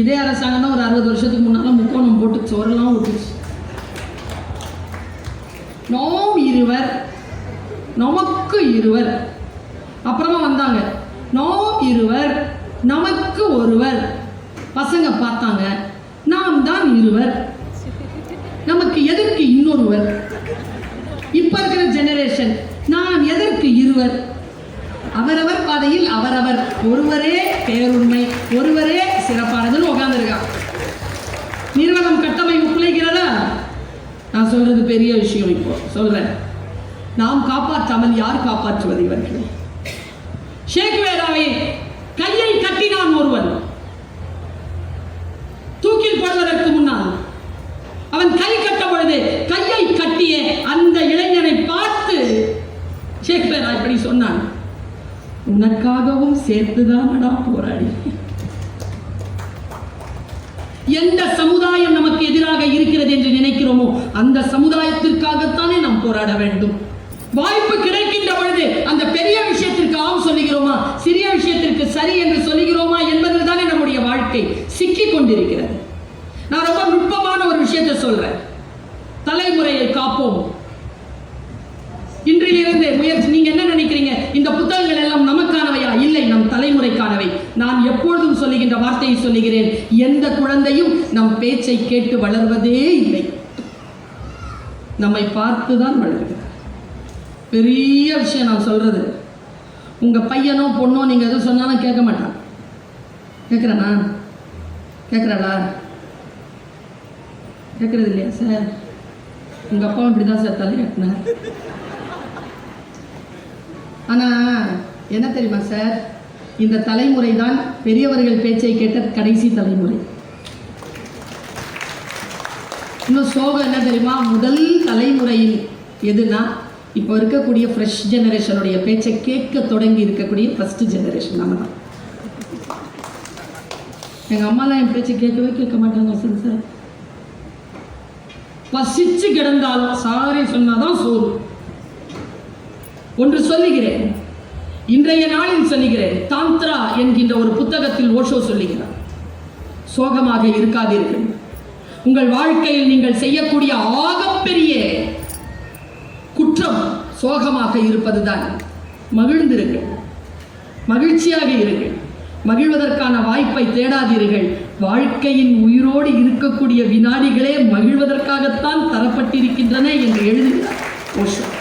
இதே அரசாங்கம்னா ஒரு அறுபது வருஷத்துக்கு முன்னால் முக்கோணம் போட்டு சோறெல்லாம் விட்டுச்சு நோம் இருவர் நமக்கு இருவர். அப்புறமா வந்தாங்க. நோம் இருவர் நமக்கு ஒருவர். பசங்க பார்த்தாங்க. நாம் தான் இருவர். நமக்கு எதற்கு இன்னொருவர்? இப்ப இருக்கிற ஜெனரேஷன் நாம் எதற்கு இருவர்? அவரவர் பாதையில் அவரவர். ஒருவரே பேருண்மை ஒருவரே நான் சொல்கிறது பெரிய விஷயம் இப்போ. சொல்கிறேன் நாம் காப்பாற்றாமல் யார் காப்பாற்றுவது இவர்கள்? ஷேக் வேராவை கையை கட்டினான் ஒருவன். தூக்கில் போடுவதற்கு முன்னால் அவன் கை கட்ட பொழுது கையை கட்டிய அந்த இளைஞனை பார்த்து ஷேக் வேரா இப்படி சொன்னான். உனக்காகவும் சேர்த்துதானடா போராடி? எந்த சமுதாயம் நமக்கு எதிராக இருக்கிறது என்று நினைக்கிறோமோ அந்த சமுதாயத்திற்காகத்தானே நாம் போராட வேண்டும் வாய்ப்பு கிடைக்கின்ற பொழுது அந்த பெரிய விஷயத்திற்கு ஆம் சொல்லுகிறோமா? சிறிய விஷயத்திற்கு சரி என்று சொல்லுகிறோமா என்பதில் தானே நம்முடைய வாழ்க்கை சிக்கி கொண்டிருக்கிறது. நான் ரொம்ப நுட்பமான ஒரு விஷயத்தை சொல்றேன். தலைமுறையை காப்போம். இன்றிலிருந்து முயற்சி நீங்க என்ன நினைக்கிறீங்க? இந்த புத்தகங்கள் எல்லாம் நமக்கானவையா? இல்லை நம் தலைமுறைக்கானவை. நான் எப்பொழுதும் சொல்லுகின்ற வார்த்தையை சொல்லுகிறேன். எந்த குழந்தையும் நம் பேச்சை கேட்டு வளர்வதே இல்லை. நம்மை பார்த்துதான் வளர்கிறது பெரிய விஷயம் நான் சொல்கிறது உங்கள் பையனோ பொண்ணோ நீங்கள் எதுவும் சொன்னாலும் கேட்க மாட்டான். கேட்குறானா? கேட்குறாளா? கேட்குறது இல்லையா சார்? உங்கள் அப்பாவும் இப்படி தான் சார் தலையாட்டினார் ஆனால் என்ன தெரியுமா சார்? இந்த தலைமுறை தான் பெரியவர்கள் பேச்சை கேட்ட கடைசி தலைமுறை. இன்னும் சோகம் என்ன தெரியுமா? முதல் தலைமுறையில் எதுனா இப்போ இருக்கக்கூடிய ஃப்ரெஷ் ஜெனரேஷனுடைய பேச்சை கேட்க தொடங்கி இருக்கக்கூடிய ஃபர்ஸ்ட் ஜெனரேஷன் நம்ம தான். எங்கள் அம்மாலாம் என் பேச்சை கேட்கவே கேட்க மாட்டாங்க சார் சார் பசிச்சு கிடந்தால் சாரி சொன்னாதான் சோறு. ஒன்று சொல்லுகிறேன். இன்றைய நாளில் சொல்லுகிறேன் தாந்த்ரா என்கின்ற ஒரு புத்தகத்தில் ஓஷோ சொல்லுகிறார். சோகமாக இருக்காதீர்கள். உங்கள் வாழ்க்கையில் நீங்கள் செய்யக்கூடிய ஆகப்பெரிய குற்றம் சோகமாக இருப்பதுதான். மகிழ்ந்திருங்கள். மகிழ்ச்சியாக இருங்கள். மகிழ்வதற்கான வாய்ப்பை தேடாதீர்கள். வாழ்க்கையின் உயிரோடு இருக்கக்கூடிய வினாடிகளே மகிழ்வதற்காகத்தான் தரப்பட்டிருக்கின்றன என்று எழுதுகிறார். ஓஷோ.